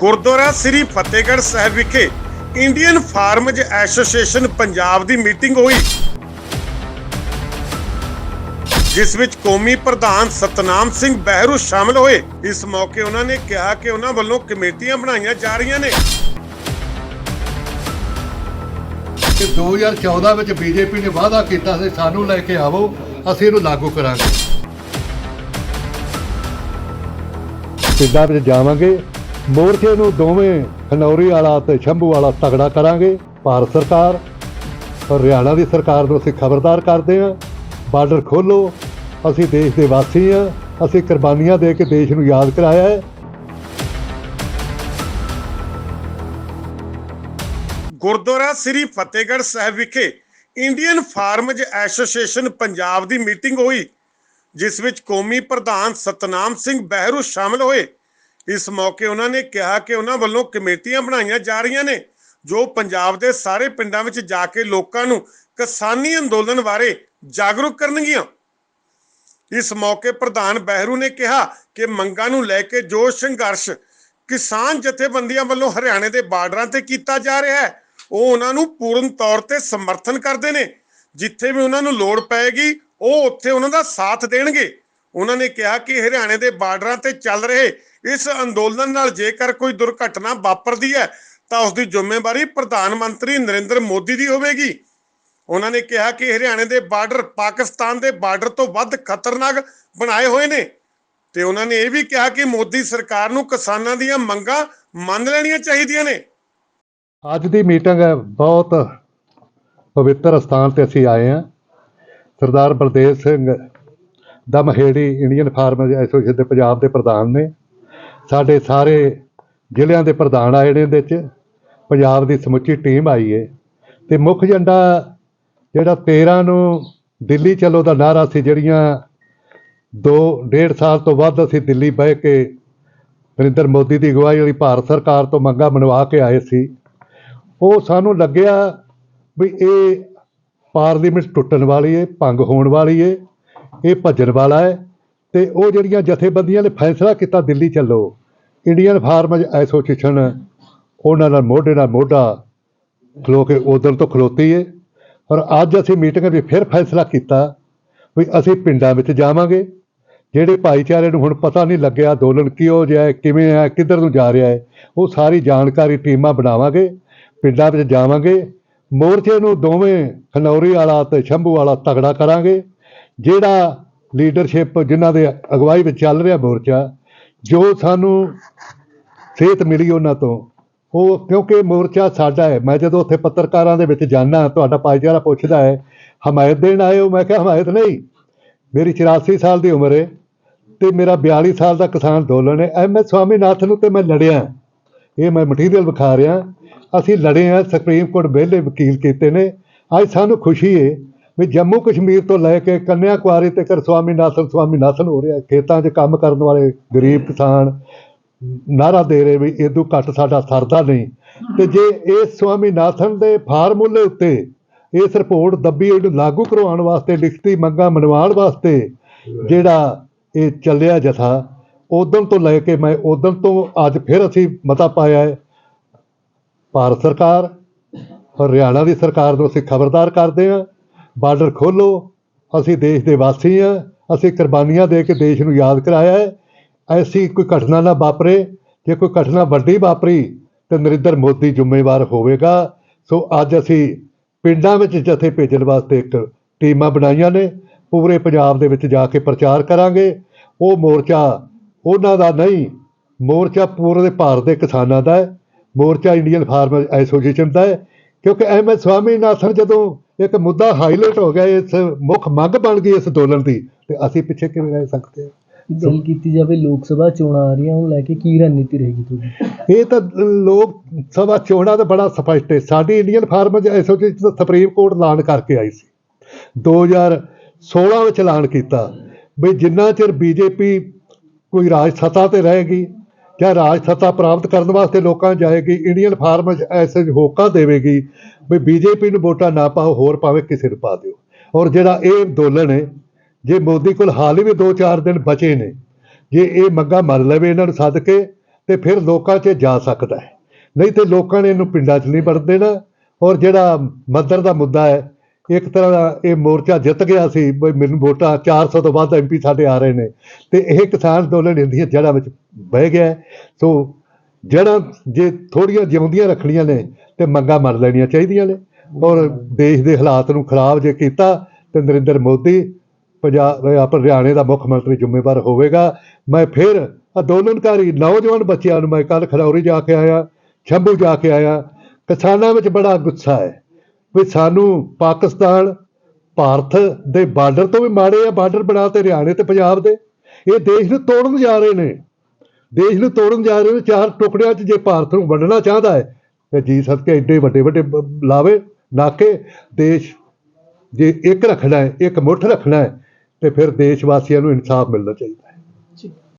ਗੁਰਦੁਆਰਾ ਸ੍ਰੀ ਫਤਿਹਗੜ੍ਹ ਸਾਹਿਬ ਵਿਖੇ Indian farms association Punjab ਦੀ meeting ਹੋਈ ਜਿਸ ਵਿੱਚ ਕੌਮੀ ਪ੍ਰਧਾਨ ਸਤਨਾਮ ਸਿੰਘ ਬਹਿਰੂ ਸ਼ਾਮਲ ਹੋਏ। ਇਸ ਮੌਕੇ ਉਹਨਾਂ ਨੇ ਕਿਹਾ ਕਿ ਉਹਨਾਂ ਵੱਲੋਂ ਕਮੇਟੀਆਂ ਬਣਾਈਆਂ ਜਾ ਰਹੀਆਂ ਨੇ। ਕਿ 2014 ਵਿੱਚ ਬੀਜੇਪੀ ਨੇ ਵਾਅਦਾ ਕੀਤਾ ਸੀ ਸਾਨੂੰ ਲੈ ਕੇ ਆਵੋ ਅਸੀਂ ਇਹਨੂੰ ਲਾਗੂ ਕਰਾਂਗੇ। ਪਿੰਡਾਂ ਵਿੱਚ ਜਾਵਾਂਗੇ ਮੋਰਚੇ ਨੂੰ ਦੋਵੇਂ ਖਨੌਰੀ ਵਾਲਾ ਤੇ ਸ਼ੰਭੂ ਵਾਲਾ ਤਗੜਾ ਕਰਾਂਗੇ। ਭਾਰਤ ਸਰਕਾਰ, ਹਰਿਆਣਾ ਦੀ ਸਰਕਾਰ ਨੂੰ ਅਸੀਂ ਖਬਰਦਾਰ ਕਰਦੇ ਹਾਂ। ਬਾਰਡਰ ਖੋਲੋ, ਅਸੀਂ ਦੇਸ਼ ਦੇ ਵਾਸੀ ਹਾਂ। ਅਸੀਂ ਕੁਰਬਾਨੀਆਂ ਦੇ ਕੇ ਦੇਸ਼ ਨੂੰ ਯਾਦ ਕਰਾਇਆ ਹੈ। ਗੁਰਦੁਆਰਾ ਸ੍ਰੀ ਫਤਿਹਗੜ੍ਹ ਸਾਹਿਬ ਵਿਖੇ ਇੰਡੀਅਨ ਫਾਰਮਜ਼ ਐਸੋਸੀਏਸ਼ਨ ਪੰਜਾਬ ਦੀ ਮੀਟਿੰਗ ਹੋਈ, ਜਿਸ ਵਿੱਚ ਕੌਮੀ ਪ੍ਰਧਾਨ ਸਤਨਾਮ ਸਿੰਘ ਬਹਿਰੂ ਸ਼ਾਮਲ ਹੋਏ। ਇਸ ਮੌਕੇ ਉਹਨਾਂ ਨੇ ਕਿਹਾ ਕਿ ਉਹਨਾਂ ਵੱਲੋਂ ਕਮੇਟੀਆਂ ਬਣਾਈਆਂ ਜਾ ਰਹੀਆਂ ਨੇ, ਜੋ ਪੰਜਾਬ ਦੇ ਸਾਰੇ ਪਿੰਡਾਂ ਵਿੱਚ ਜਾ ਕੇ ਲੋਕਾਂ ਨੂੰ ਕਿਸਾਨੀ ਅੰਦੋਲਨ ਬਾਰੇ ਜਾਗਰੂਕ ਕਰਨਗੀਆਂ। ਇਸ ਮੌਕੇ ਪ੍ਰਧਾਨ ਬਹਿਰੂ ਨੇ ਕਿਹਾ ਕਿ ਮੰਗਾਂ ਨੂੰ ਲੈ ਕੇ ਜੋ ਸੰਘਰਸ਼ ਕਿਸਾਨ ਜਥੇਬੰਦੀਆਂ ਵੱਲੋਂ ਹਰਿਆਣੇ ਦੇ ਬਾਰਡਰਾਂ ਤੇ ਕੀਤਾ ਜਾ ਰਿਹਾ ਹੈ। ਉਹ ਉਹਨਾਂ ਨੂੰ ਪੂਰਨ ਤੌਰ ਤੇ ਸਮਰਥਨ ਕਰਦੇ ਨੇ। ਜਿੱਥੇ ਵੀ ਉਹਨਾਂ ਨੂੰ ਲੋੜ ਪਏਗੀ, ਉਹ ਉੱਥੇ ਉਹਨਾਂ ਦਾ ਸਾਥ ਦੇਣਗੇ। ਉਹਨਾਂ ਨੇ ਕਿਹਾ ਕਿ ਹਰਿਆਣੇ ਦੇ ਬਾਰਡਰਾਂ ਤੇ ਚੱਲ ਰਹੇ ਇਸ ਅੰਦੋਲਨ ਨਾਲ ਜੇਕਰ ਕੋਈ ਦੁਰਘਟਨਾ ਵਾਪਰਦੀ ਹੈ, ਤਾਂ ਉਸ ਦੀ ਜ਼ਿੰਮੇਵਾਰੀ ਪ੍ਰਧਾਨ ਮੰਤਰੀ ਨਰਿੰਦਰ ਮੋਦੀ ਦੀ ਹੋਵੇਗੀ। ਉਹਨਾਂ ਨੇ ਕਿਹਾ ਕਿ ਹਰਿਆਣੇ ਦੇ ਬਾਰਡਰ ਪਾਕਿਸਤਾਨ ਦੇ ਬਾਰਡਰ ਤੋਂ ਵੱਧ ਖਤਰਨਾਕ ਬਣਾਏ ਹੋਏ ਨੇ ਤੇ ਉਹਨਾਂ ਨੇ ਇਹ ਵੀ ਕਿਹਾ ਕਿ ਮੋਦੀ ਸਰਕਾਰ ਨੂੰ ਕਿਸਾਨਾਂ ਦੀਆਂ ਮੰਗਾਂ ਮੰਨ ਲੈਣੀਆਂ ਚਾਹੀਦੀਆਂ ਨੇ। ਅੱਜ ਦੀ ਮੀਟਿੰਗ ਬਹੁਤ ਪਵਿੱਤਰ ਸਥਾਨ ਤੇ ਅਸੀਂ ਆਏ ਹਾਂ। ਸਰਦਾਰ ਬਲਦੇਵ ਸਿੰਘ ਦਾ ਮਹੇੜੀ ਇੰਡੀਅਨ ਫਾਰਮਰਜ਼ ਐਸੋਸੀਏਸ਼ਨ ਦੇ ਪੰਜਾਬ ਦੇ ਪ੍ਰਧਾਨ ਨੇ। ਸਾਡੇ ਸਾਰੇ ਜ਼ਿਲ੍ਹਿਆਂ ਦੇ ਪ੍ਰਧਾਨ ਆਏ ਨੇ ਇਹਦੇ ਵਿੱਚ ਪੰਜਾਬ ਦੀ ਸਮੁੱਚੀ ਟੀਮ ਆਈ ਹੈ ਤੇ ਮੁੱਖ ਏਜੰਡਾ ਜਿਹੜਾ 13 ਨੂੰ ਦਿੱਲੀ ਚਲੋ ਦਾ ਨਾਰਾ ਸੀ, ਜਿਹੜੀਆਂ ਦੋ, ਡੇਢ ਸਾਲ ਤੋਂ ਵੱਧ ਅਸੀਂ ਦਿੱਲੀ ਬਹਿ ਕੇ ਨਰਿੰਦਰ ਮੋਦੀ ਦੀ ਅਗਵਾਈ ਵਾਲੀ ਭਾਰਤ ਸਰਕਾਰ ਤੋਂ ਮੰਗਾਂ ਮਨਵਾ ਕੇ ਆਏ ਸੀ। ਉਹ ਸਾਨੂੰ ਲੱਗਿਆ ਵੀ ਇਹ ਪਾਰਲੀਮੈਂਟ ਟੁੱਟਣ ਵਾਲੀ ਹੈ ਭੰਗ ਹੋਣ ਵਾਲੀ ਹੈ ਇਹ ਭੱਜਣ ਵਾਲਾ ਹੈ ਤੇ ਉਹ ਜਿਹੜੀਆਂ ਜਥੇਬੰਦੀਆਂ ਨੇ ਫੈਸਲਾ ਕੀਤਾ ਦਿੱਲੀ ਚੱਲੋ ਇੰਡੀਅਨ ਫਾਰਮਰਜ਼ ਐਸੋਸੀਏਸ਼ਨ ਉਹਨਾਂ ਨਾਲ ਮੋਢੇ ਨਾਲ ਮੋਢਾ ਖਲੋ ਕੇ ਉਦੋਂ ਤੋਂ ਖਲੋਤੀ ਹੈ ਔਰ ਅੱਜ ਅਸੀਂ ਮੀਟਿੰਗ ਵਿੱਚ ਫਿਰ ਫੈਸਲਾ ਕੀਤਾ ਵੀ ਅਸੀਂ ਪਿੰਡਾਂ ਵਿੱਚ ਜਾਵਾਂਗੇ। ਜਿਹੜੇ ਭਾਈਚਾਰੇ ਨੂੰ ਹੁਣ ਪਤਾ ਨਹੀਂ ਲੱਗਿਆ ਅੰਦੋਲਨ ਕਿਉਂ ਜਿਹਾ ਹੈ, ਕਿਵੇਂ ਹੈ, ਕਿੱਧਰ ਨੂੰ ਜਾ ਰਿਹਾ ਹੈ, ਉਹ ਸਾਰੀ ਜਾਣਕਾਰੀ ਟੀਮਾਂ ਬਣਾਵਾਂਗੇ, ਪਿੰਡਾਂ ਵਿੱਚ ਜਾਵਾਂਗੇ। ਮੋਰਚੇ ਨੂੰ ਦੋਵੇਂ ਖਨੌਰੀ ਵਾਲਾ ਤੇ ਸ਼ੰਭੂ ਵਾਲਾ ਤਗੜਾ ਕਰਾਂਗੇ। ਜਿਹੜਾ ਲੀਡਰਸ਼ਿਪ ਜਿਨ੍ਹਾਂ ਦੇ ਅਗਵਾਈ ਵਿੱਚ ਚੱਲ ਰਿਹਾ ਮੋਰਚਾ, ਜੋ ਸਾਨੂੰ ਸਿਹਤ ਮਿਲੀ ਉਹਨਾਂ ਤੋਂ, ਉਹ ਕਿਉਂਕਿ ਮੋਰਚਾ ਸਾਡਾ ਹੈ, ਮੈਂ ਜਦੋਂ ਉੱਥੇ ਪੱਤਰਕਾਰਾਂ ਦੇ ਵਿੱਚ ਜਾਣਾ ਤੁਹਾਡਾ ਭਾਈਚਾਰਾ ਪੁੱਛਦਾ ਹੈ, ਹਮਾਇਤ ਦੇਣ ਆਏ ਹੋ? ਮੈਂ ਕਿਹਾ, ਹਮਾਇਤ ਨਹੀਂ। ਮੇਰੀ 84 ਸਾਲ ਦੀ ਉਮਰ ਹੈ ਤੇ ਮੇਰਾ 42 ਸਾਲ ਦਾ ਕਿਸਾਨ ਅੰਦੋਲਨ ਹੈ। ਐਮ ਐਸ ਸਵਾਮੀਨਾਥਨ ਨੂੰ ਤੇ ਮੈਂ ਲੜਿਆ। ਇਹ ਮੈਂ ਮਟੀਰੀਅਲ ਵਿਖਾ ਰਿਹਾ। ਅਸੀਂ ਲੜੇ ਆ ਸੁਪਰੀਮ ਕੋਰਟ ਵਿਹਲੇ ਵਕੀਲ ਕੀਤੇ ਨੇ। ਅੱਜ ਸਾਨੂੰ ਖੁਸ਼ੀ ਹੈ ਵੀ ਜੰਮੂ ਕਸ਼ਮੀਰ ਤੋਂ ਲੈ ਕੇ ਕੰਨਿਆ ਕੁਆਰੀ ਤੱਕ ਸਵਾਮੀਨਾਥਨ ਸਵਾਮੀਨਾਥਨ ਹੋ ਰਿਹਾ। ਖੇਤਾਂ 'ਚ ਕੰਮ ਕਰਨ ਵਾਲੇ ਗਰੀਬ ਕਿਸਾਨ ਨਾਰਾ ਦੇ ਰਹੇ ਵੀ ਇਦੋਂ ਘੱਟ ਸਾਡਾ ਸਰਦਾ ਨਹੀਂ। ਤੇ ਜੇ ਇਸ ਸਵਾਮੀਨਾਥਨ ਦੇ ਫਾਰਮੂਲੇ ਉੱਤੇ ਇਸ ਰਿਪੋਰਟ ਦੱਬੀ ਇਹਨੂੰ ਲਾਗੂ ਕਰਵਾਉਣ ਵਾਸਤੇ, ਲਿਖਤੀ ਮੰਗਾਂ ਮਨਵਾਉਣ ਵਾਸਤੇ ਜਿਹੜਾ ਇਹ ਚੱਲਿਆ ਜਥਾ ਉਦੋਂ ਤੋਂ ਲੈ ਕੇ ਮੈਂ ਉਦੋਂ ਤੋਂ ਅੱਜ ਫਿਰ ਅਸੀਂ ਮਤਾ ਪਾਇਆ ਹੈ। ਭਾਰਤ ਸਰਕਾਰ, ਹਰਿਆਣਾ ਦੀ ਸਰਕਾਰ ਨੂੰ ਅਸੀਂ ਖਬਰਦਾਰ ਕਰਦੇ ਹਾਂ। ਬਾਰਡਰ ਖੋਲੋ ਅਸੀਂ ਦੇਸ਼ ਦੇ ਵਾਸੀ ਹਾਂ, ਅਸੀਂ ਕੁਰਬਾਨੀਆਂ ਦੇ ਕੇ ਦੇਸ਼ ਨੂੰ ਯਾਦ ਕਰਾਇਆ ਹੈ। ਐਸੀ ਕੋਈ ਘਟਨਾ ਨਾ ਵਾਪਰੇ, ਜੇ ਕੋਈ ਘਟਨਾ ਵੱਡੀ ਵਾਪਰੀ, ਤੇ ਨਰਿੰਦਰ ਮੋਦੀ ਜ਼ਿੰਮੇਵਾਰ ਹੋਵੇਗਾ। ਸੋ ਅੱਜ ਅਸੀਂ ਪਿੰਡਾਂ ਵਿੱਚ ਜਥੇ ਭੇਜਣ ਵਾਸਤੇ ਇੱਕ ਟੀਮਾਂ ਬਣਾਈਆਂ ਨੇ, ਪੂਰੇ ਪੰਜਾਬ ਦੇ ਵਿੱਚ ਜਾ ਕੇ ਪ੍ਰਚਾਰ ਕਰਾਂਗੇ। ਉਹ ਮੋਰਚਾ ਉਹਨਾਂ ਦਾ ਨਹੀਂ, ਮੋਰਚਾ ਪੂਰੇ ਭਾਰਤ ਦੇ ਕਿਸਾਨਾਂ ਦਾ ਹੈ। ਮੋਰਚਾ ਇੰਡੀਅਨ ਫਾਰਮਰ ਐਸੋਸੀਏਸ਼ਨ ਦਾ ਹੈ, ਕਿਉਂਕਿ ਐਮ ਐਸ ਸਵਾਮੀਨਾਥਨ ਜਦੋਂ ਇੱਕ ਮੁੱਦਾ ਹਾਈਲਾਈਟ ਹੋ ਗਿਆ ਇਸ ਮੁੱਖ ਮੰਗ ਬਣ ਗਈ ਇਸ ਅੰਦੋਲਨ ਦੀ। ਤੇ ਅਸੀਂ ਪਿੱਛੇ ਕਿਵੇਂ ਰਹਿ ਸਕਦੇ ਹਾਂ? ਗੱਲ ਕੀਤੀ ਜਾਵੇ ਲੋਕ ਸਭਾ ਚੋਣਾਂ ਆ ਰਹੀਆਂ ਹੁਣ ਲੈ ਕੇ ਕੀ ਰਣਨੀਤੀ ਰਹੇਗੀ ਤੁਹਾਡੀ? ਇਹ ਤਾਂ ਲੋਕ ਸਭਾ ਚੋਣਾਂ ਦਾ ਬੜਾ ਸਪਸ਼ਟ ਹੈ। ਸਾਡੀ Indian farmers association supreme court ਐਲਾਨ ਕਰਕੇ ਆਈ ਸੀ। 2016 ਵਿੱਚ ਐਲਾਨ ਕੀਤਾ। ਵੀ ਜਿੰਨਾ ਚਿਰ ਬੀਜੇਪੀ ਕੋਈ ਰਾਜ ਸੱਤਾ ਤੇ ਰਹੇਗੀ ਜਾਂ ਰਾਜ ਸੱਤਾ ਪ੍ਰਾਪਤ ਕਰਨ ਵਾਸਤੇ ਲੋਕਾਂ ਜਾਏਗੀ ਇੰਡੀਅਨ ਫਾਰਮਰਜ਼ ਐਸੇ ਹੋਕਾ ਦੇਵੇਗੀ, ਵੀ ਬੀਜੇਪੀ ਨੂੰ ਵੋਟਾਂ ਨਾ ਪਾਓ, ਹੋਰ ਭਾਵੇਂ ਕਿਸੇ ਨੂੰ ਪਾ ਦਿਓ। ਔਰ ਜਿਹੜਾ ਇਹ ਅੰਦੋਲਨ ਹੈ, ਜੇ ਮੋਦੀ ਕੋਲ ਹਾਲ ਹੀ ਵੀ 2-4 ਦਿਨ ਬਚੇ ਨੇ, ਜੇ ਇਹ ਮੰਗਾ ਮੰਨ ਲਵੇ ਇਹਨਾਂ ਨੂੰ ਸੱਦ ਕੇ, ਤੇ ਫਿਰ ਲੋਕਾਂ 'ਚ ਜਾ ਸਕਦਾ ਹੈ। ਨਹੀਂ ਤੇ ਲੋਕਾਂ ਨੇ ਇਹਨੂੰ ਪਿੰਡਾਂ 'ਚ ਨਹੀਂ ਵੜਨ ਦੇਣਾ, ਔਰ ਜਿਹੜਾ ਮਦਰ ਦਾ ਮੁੱਦਾ ਹੈ ਇੱਕ ਤਰ੍ਹਾਂ ਦਾ ਇਹ ਮੋਰਚਾ ਜਿੱਤ ਗਿਆ ਸੀ ਬਈ ਮੈਨੂੰ ਵੋਟਾਂ 400 ਤੋਂ ਵੱਧ ਐਮਪੀ ਸਾਡੇ ਆ ਰਹੇ ਨੇ। ਤੇ ਇਹ ਕਿਸਾਨ ਅੰਦੋਲਨ ਇੰਦੀਆਂ ਜੜ੍ਹਾਂ ਵਿੱਚ ਬਹਿ ਗਿਆ। ਸੋ ਜੜ੍ਹਾਂ ਜੇ ਥੋੜੀਆਂ ਜਿਉਂਦੀਆਂ ਰੱਖਣੀਆਂ ਨੇ, ਤੇ ਮੰਗਾਂ ਮੰਨ ਲੈਣੀਆਂ ਚਾਹੀਦੀਆਂ ਨੇ। ਔਰ ਦੇਸ਼ ਦੇ ਹਾਲਾਤ ਨੂੰ ਖਰਾਬ ਜੇ ਕੀਤਾ, ਤੇ ਨਰਿੰਦਰ ਮੋਦੀ ਪੰਜਾਬ ਆਪਣਾ ਹਰਿਆਣੇ ਦਾ ਮੁੱਖ ਮੰਤਰੀ ਜ਼ਿੰਮੇਵਾਰ ਹੋਵੇਗਾ। ਮੈਂ ਫਿਰ ਅੰਦੋਲਨਕਾਰੀ ਨੌਜਵਾਨ ਬੱਚਿਆਂ ਨੂੰ ਮੈਂ ਕੱਲ ਖਰੌਰੀ ਜਾ ਕੇ ਆਇਆ, ਸ਼ੰਭੂ ਜਾ ਕੇ ਆਇਆ। ਕਿਸਾਨਾਂ ਵਿੱਚ ਬੜਾ ਗੁੱਸਾ ਹੈ। ਵੀ ਸਾਨੂੰ ਪਾਕਿਸਤਾਨ ਭਾਰਤ ਦੇ ਬਾਰਡਰ ਤੋਂ ਵੀ ਮਾੜੇ ਆ, ਬਾਰਡਰ ਬਣਾ ਤੇ ਹਰਿਆਣੇ ਤੇ ਪੰਜਾਬ ਦੇ। ਇਹ ਦੇਸ਼ ਨੂੰ ਤੋੜਨ ਜਾ ਰਹੇ ਨੇ। ਦੇਸ਼ ਨੂੰ ਤੋੜਨ ਜਾ ਰਹੇ ਨੇ, ਚਾਰ ਟੁਕੜਿਆਂ 'ਚ ਜੇ ਭਾਰਤ ਨੂੰ ਵੰਡਣਾ ਚਾਹਦਾ ਹੈ, ਤੇ ਜੀ ਸਦਕੇ ਐਡੇ ਵੱਡੇ ਵੱਡੇ ਲਾਵੇ, ਨਾਕੇ, ਦੇਸ਼ ਜੇ ਇੱਕ ਰੱਖਣਾ ਹੈ, ਇੱਕ ਮੁੱਠ ਰੱਖਣਾ ਹੈ, ਤੇ ਫਿਰ ਦੇਸ਼ ਵਾਸੀਆਂ ਨੂੰ ਇਨਸਾਫ ਮਿਲਣਾ ਚਾਹੀਦਾ।